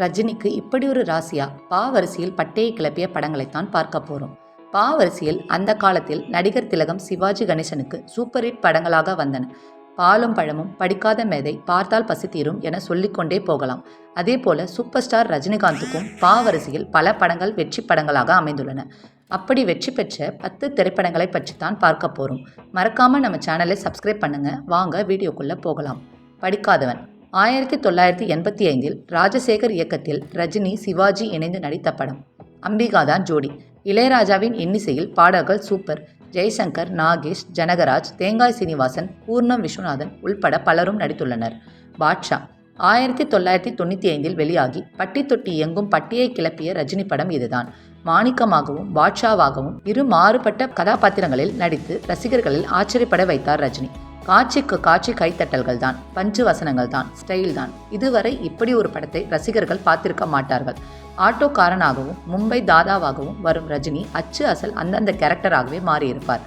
ரஜினிக்கு இப்படி ஒரு ராசியா? பா வரிசையில் பட்டையை கிளப்பிய படங்களைத்தான் பார்க்க போறோம். பா வரிசையில் அந்த காலத்தில் நடிகர் திலகம் சிவாஜி கணேசனுக்கு சூப்பர் ஹிட் படங்களாக வந்தன. பாலும் பழமும் படிக்காத மேதை பார்த்தால் பசி தீரும் என சொல்லிக்கொண்டே போகலாம். அதே போல சூப்பர் ஸ்டார் ரஜினிகாந்துக்கும் பா வரிசையில் பல படங்கள் வெற்றி படங்களாக அமைந்துள்ளன. அப்படி வெற்றி பெற்ற பத்து திரைப்படங்களை பற்றி தான் பார்க்க போறோம். மறக்காம நம்ம சேனலை சப்ஸ்கிரைப் பண்ணுங்க. வாங்க வீடியோக்குள்ள போகலாம். படிக்காதவன். ஆயிரத்தி தொள்ளாயிரத்தி எண்பத்தி ஐந்தில் ராஜசேகர் இயக்கத்தில் ரஜினி சிவாஜி இணைந்து நடித்த படம். அம்பிகாதான் ஜோடி. இளையராஜாவின் இன்னிசையில் பாடல்கள் சூப்பர். ஜெய்சங்கர் நாகேஷ் ஜனகராஜ் தேங்காய் சீனிவாசன் பூர்ணம் விஸ்வநாதன் உள்பட பலரும் நடித்துள்ளனர். பாட்ஷா. ஆயிரத்தி தொள்ளாயிரத்தி தொண்ணூற்றி ஐந்தில் வெளியாகி பட்டி தொட்டி பட்டியை கிளப்பிய ரஜினி படம் இதுதான். மாணிக்கமாகவும் பாட்ஷாவாகவும் இரு மாறுபட்ட கதாபாத்திரங்களில் நடித்து ரசிகர்களில் ஆச்சரியப்பட வைத்தார் ரஜினி. காட்சிக்கு காட்சி கைத்தட்டல்கள் தான் பஞ்சு வசனங்கள் தான் ஸ்டைல் தான். இதுவரை இப்படி ஒரு படத்தை ரசிகர்கள் பார்த்திருக்க மாட்டார்கள். ஆட்டோக்காரனாகவும் மும்பை தாதாவாகவும் வரும் ரஜினி அச்சு அசல் அந்தந்த கேரக்டராகவே மாறியிருப்பார்.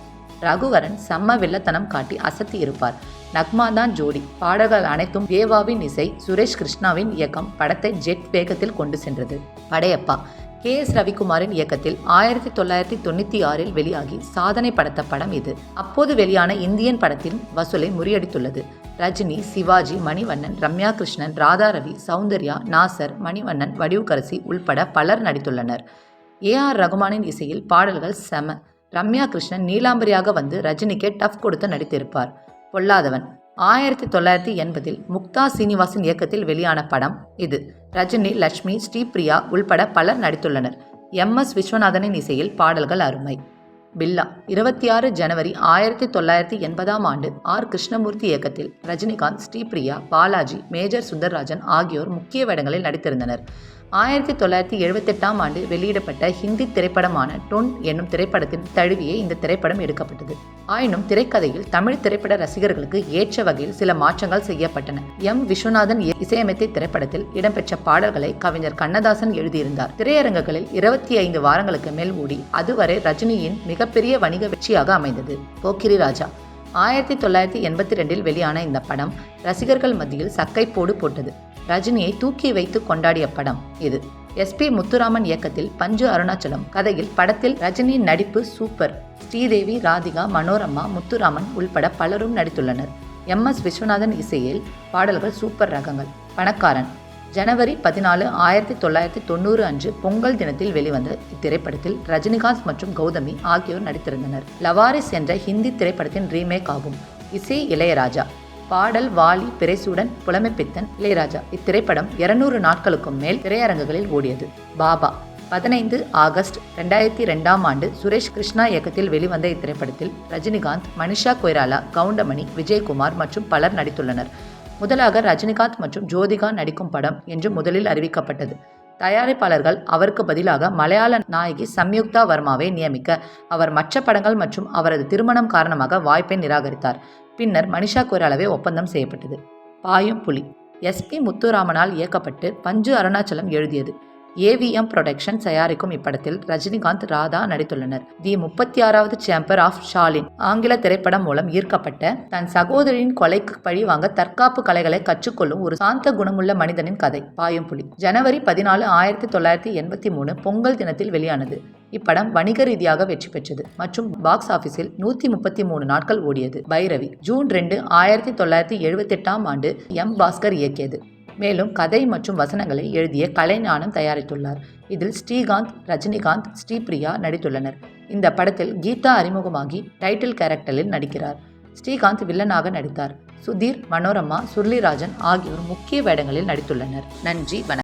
ரகுவரன் செம்ம வில்லத்தனம் காட்டி அசத்தி இருப்பார். நக்மா தான் ஜோடி. பாடல்கள் அனைத்தும் தேவாவின் இசை சுரேஷ் கிருஷ்ணாவின் இயக்கம் படத்தை ஜெட் வேகத்தில் கொண்டு சென்றது. படையப்பா. கே எஸ் ரவிக்குமாரின் இயக்கத்தில் ஆயிரத்தி தொள்ளாயிரத்தி தொண்ணூற்றி ஆறில் வெளியாகி சாதனை படைத்த படம் இது. அப்போது வெளியான இந்தியன் படத்தின் வசூலை முறியடித்துள்ளது. ரஜினி சிவாஜி மணிவண்ணன் ரம்யா கிருஷ்ணன் ராதாரவி சௌந்தர்யா நாசர் மணிவண்ணன் வடிவுக்கரசி உள்பட பலர் நடித்துள்ளனர். ஏ ஆர் ரகுமானின் இசையில் பாடல்கள் செம. ரம்யா கிருஷ்ணன் நீலாம்பரியாக வந்து ரஜினிக்கே டஃப் கொடுத்து நடித்திருப்பார். பொல்லாதவன். ஆயிரத்தி தொள்ளாயிரத்தி எண்பதில் முக்தா சீனிவாசன் இயக்கத்தில் வெளியான படம் இது. ரஜினி லட்சுமி ஸ்ரீபிரியா உள்பட பலர் நடித்துள்ளனர். எம். எஸ். விஸ்வநாதனின் இசையில் பாடல்கள் அருமை. பில்லா இருபத்தி ஆறு ஜனவரி ஆயிரத்தி தொள்ளாயிரத்தி எண்பதாம் ஆண்டு ஆர். கிருஷ்ணமூர்த்தி இயக்கத்தில் ரஜினிகாந்த் ஸ்ரீபிரியா பாலாஜி மேஜர் சுந்தர்ராஜன் ஆகியோர் முக்கிய வேடங்களில் நடித்திருந்தனர். ஆயிரத்தி தொள்ளாயிரத்தி எழுபத்தெட்டாம் ஆண்டு வெளியிடப்பட்ட ஹிந்தி திரைப்படமான டொன் என்னும் திரைப்படத்தின் தழுவியே இந்த திரைப்படம் எடுக்கப்பட்டது. ஆயினும் திரைக்கதையில் தமிழ் திரைப்பட ரசிகர்களுக்கு ஏற்ற வகையில் சில மாற்றங்கள் செய்யப்பட்டன. எம். விஸ்வநாதன் இசையமைத்த திரைப்படத்தில் இடம்பெற்ற பாடல்களை கவிஞர் கண்ணதாசன் எழுதியிருந்தார். திரையரங்குகளில் இருபத்தி ஐந்து வாரங்களுக்கு மேல் ஓடி அதுவரை ரஜினியின் மிகப்பெரிய வணிக வெற்றியாக அமைந்தது. போக்கிரி ராஜா. ஆயிரத்தி தொள்ளாயிரத்தி எண்பத்தி ரெண்டில் வெளியான இந்த படம் ரசிகர்கள் மத்தியில் சக்கைப்போடு போட்டது. ரஜினியை தூக்கி வைத்து கொண்டாடிய படம் இது. எஸ்பி முத்துராமன் இயக்கத்தில் பஞ்சு அருணாச்சலம் கதையில் படத்தில் ரஜினியின் நடிப்பு சூப்பர். ஸ்ரீதேவி ராதிகா மனோரமா முத்துராமன் உள்பட பலரும் நடித்துள்ளனர். எம். எஸ். விஸ்வநாதன் இசையில் பாடல்கள் சூப்பர் ரகங்கள். பணக்காரன். ஜனவரி பதினாலு ஆயிரத்தி தொள்ளாயிரத்தி தொண்ணூறு அன்று பொங்கல் தினத்தில் வெளிவந்த இத்திரைப்படத்தில் ரஜினிகாந்த் மற்றும் கௌதமி ஆகியோர் நடித்திருந்தனர். லவாரிஸ் என்ற ஹிந்தி திரைப்படத்தின் ரீமேக் ஆகும். இசை இளையராஜா. பாடல் வாலி பிறைசூடன் புலமைப்பித்தன் இளையராஜா. இத்திரைப்படம் இருநூறு நாட்களுக்கும் மேல் திரையரங்குகளில் ஓடியது. பாபா பதினைந்து ஆகஸ்ட் ரெண்டாயிரத்தி ரெண்டாம் ஆண்டு சுரேஷ் கிருஷ்ணா இயக்கத்தில் வெளிவந்த இத்திரைப்படத்தில் ரஜினிகாந்த் மனிஷா கொய்ராலா கவுண்டமணி விஜயகுமார் மற்றும் பலர் நடித்துள்ளனர். முதலாக ரஜினிகாந்த் மற்றும் ஜோதிகா நடிக்கும் படம் என்று முதலில் அறிவிக்கப்பட்டது. தயாரிப்பாளர்கள் அவருக்கு பதிலாக மலையாள நாயகி சம்யுக்தா வர்மாவை நியமிக்க அவர் மற்ற படங்கள் மற்றும் அவரது திருமணம் காரணமாக வாய்ப்பை நிராகரித்தார். பின்னர் மனிஷா கொய்ராலாவே ஒப்பந்தம் செய்யப்பட்டது. பாயும் புலி. எஸ்பி முத்துராமனால் இயக்கப்பட்டு பஞ்சு அருணாச்சலம் எழுதியது. ஏவிஎம் புரொடக்ஷன் தயாரிக்கும் இப்படத்தில் ரஜினிகாந்த் ராதா நடித்துள்ளனர். தி முப்பத்தி ஆறாவது சேம்பர் ஆஃப் ஷாலின் ஆங்கில திரைப்படம் மூலம் ஈர்க்கப்பட்ட தன் சகோதரின் கொலைக்கு பழிவாங்க தற்காப்பு கலைகளை கற்றுக்கொள்ளும் ஒரு சாந்த குணமுள்ள மனிதனின் கதை பாயும் புலி. ஜனவரி பதினாலு ஆயிரத்தி தொள்ளாயிரத்தி எண்பத்தி மூணு பொங்கல் தினத்தில் வெளியானது. இப்படம் வணிக ரீதியாக வெற்றி பெற்றது மற்றும் பாக்ஸ் ஆபீஸில் நூத்தி முப்பத்தி மூணு நாட்கள் ஓடியது. பைரவி ஜூன் ரெண்டு ஆயிரத்தி தொள்ளாயிரத்தி எழுபத்தி எட்டாம் ஆண்டு எம் பாஸ்கர் இயக்கியது. மேலும் கதை மற்றும் வசனங்களை எழுதிய கலைஞானம் தயாரித்துள்ளார். இதில் ஸ்ரீகாந்த் ரஜினிகாந்த் ஸ்ரீபிரியா நடித்துள்ளனர். இந்த படத்தில் கீதா அறிமுகமாகி டைட்டில் கேரக்டரில் நடிக்கிறார். ஸ்ரீகாந்த் வில்லனாக நடித்தார். சுதீர் மனோரமா சுர்லிராஜன் ஆகியோர் முக்கிய வேடங்களில் நடித்துள்ளனர். நன்றி வணக்கம்.